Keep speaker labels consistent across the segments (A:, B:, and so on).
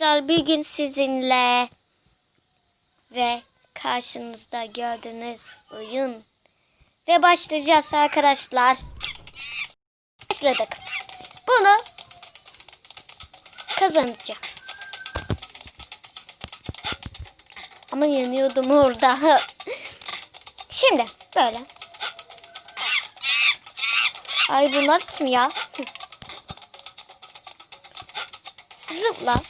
A: arkadaşlar bir gün sizinle ve karşınızda gördüğünüz oyun ve başlayacağız arkadaşlar. Başladık. Bunu kazanacağım. Ama yanıyordum orada. Şimdi böyle. Ay bunlar kim ya? Zıpla.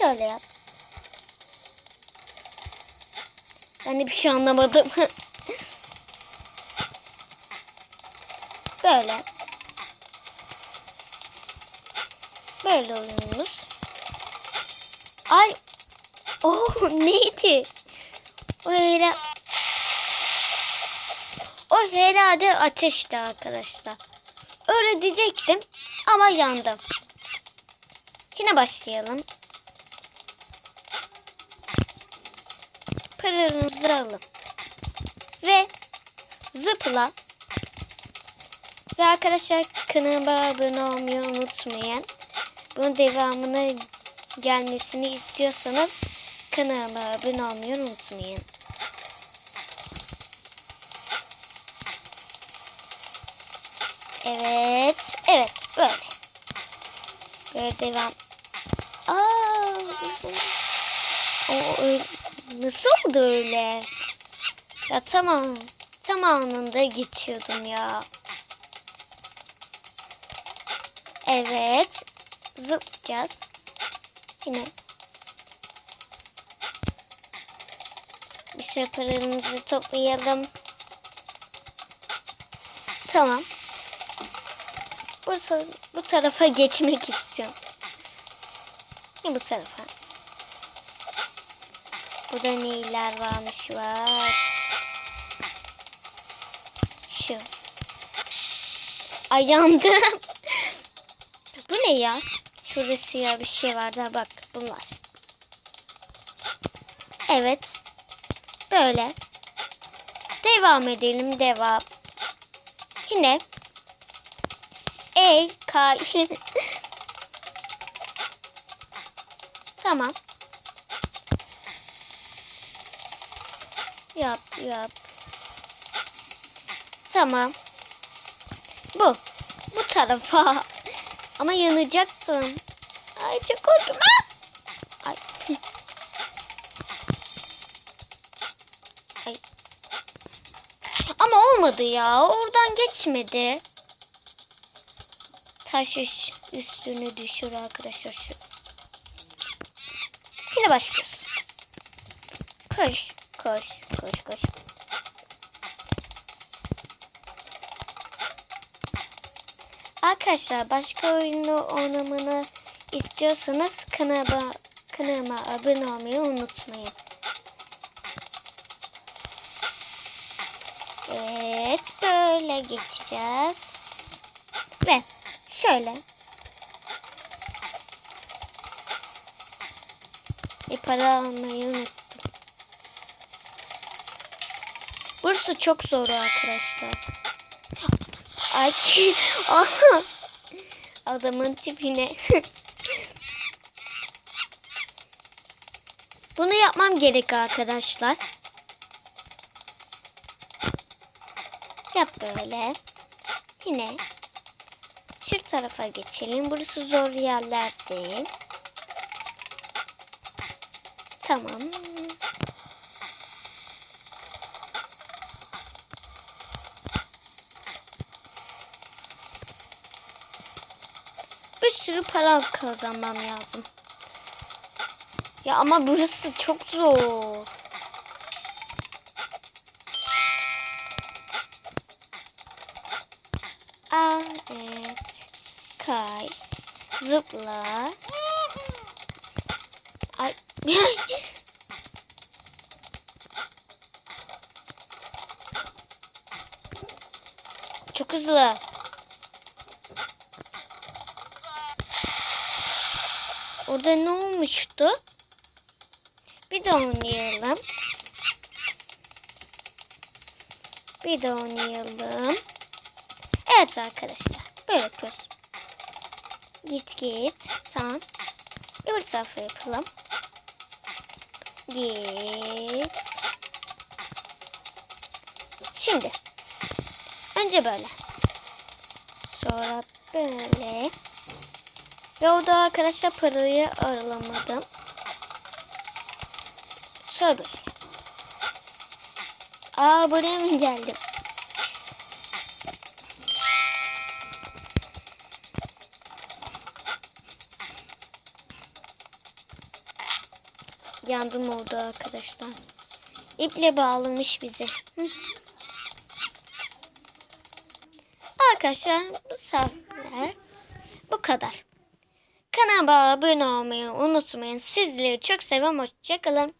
A: Şöyle yap. Ben de bir şey anlamadım. Böyle. Böyle oyunumuz. Ay. Oh neydi? O herhalde o herhalde ateşti arkadaşlar. Öyle diyecektim ama yandım. Yine başlayalım. Pırırımızı alalım. Ve zıpla. Ve arkadaşlar kanalıma abone olmayı unutmayın. Bunun devamını gelmesini istiyorsanız kanalıma abone olmayı unutmayın. Evet, evet böyle. Böyle devam. Aa, güzel. O öyle- nasıl oldu öyle? Ya tamam, tam anında geçiyordum ya. Evet, zıplayacağız. Yine. Bir şey paramızı toplayalım. Tamam. Bu, bu tarafa geçmek istiyorum. Bu tarafa? Burada neyler varmış var. Şu. Ay yandım. bu ne ya? Şurada siyah bir şey vardı. Ha, Bak bunlar. Evet. Böyle. Devam edelim. Devam. Yine Ey kay. tamam. Yap yap. Tamam. Bu. Bu tarafa. Ama yanacaktım. Ay çok korktum. Ay. Ay. Ama olmadı ya. Oradan geçmedi. Taş üst- üstüne düşür arkadaşlar şu. Yine başlıyoruz. Koş, koş, koş, koş. Arkadaşlar başka oyunu oynamını istiyorsanız kanalıma, kanalıma abone olmayı unutmayın. Evet böyle geçeceğiz. Ve şöyle. Bir para almayı unuttum. Burası çok zor arkadaşlar. Ay Aha. adamın tipine. Bunu yapmam gerek arkadaşlar. Yap böyle. Yine şu tarafa geçelim. Burası zor yerler değil. Tamam. Bir sürü para kazanmam lazım. Ya ama burası çok zor. Evet. Kay. Zıpla. Ay. Çok hızlı. Orada ne olmuştu? Bir de oynayalım. Bir de oynayalım. Evet arkadaşlar. Böyle yapıyoruz. Git git. Tamam. Öbür tarafa yapalım. Git. Şimdi. Önce böyle. Sonra böyle. Ve orada arkadaşlar parayı aralamadım. Böyle. Aa buraya mı geldim? Yandım oldu arkadaşlar. İple bağlamış bizi. Arkadaşlar bu sefer bu kadar. Kanalıma abone olmayı unutmayın. Sizleri çok seviyorum. Hoşçakalın.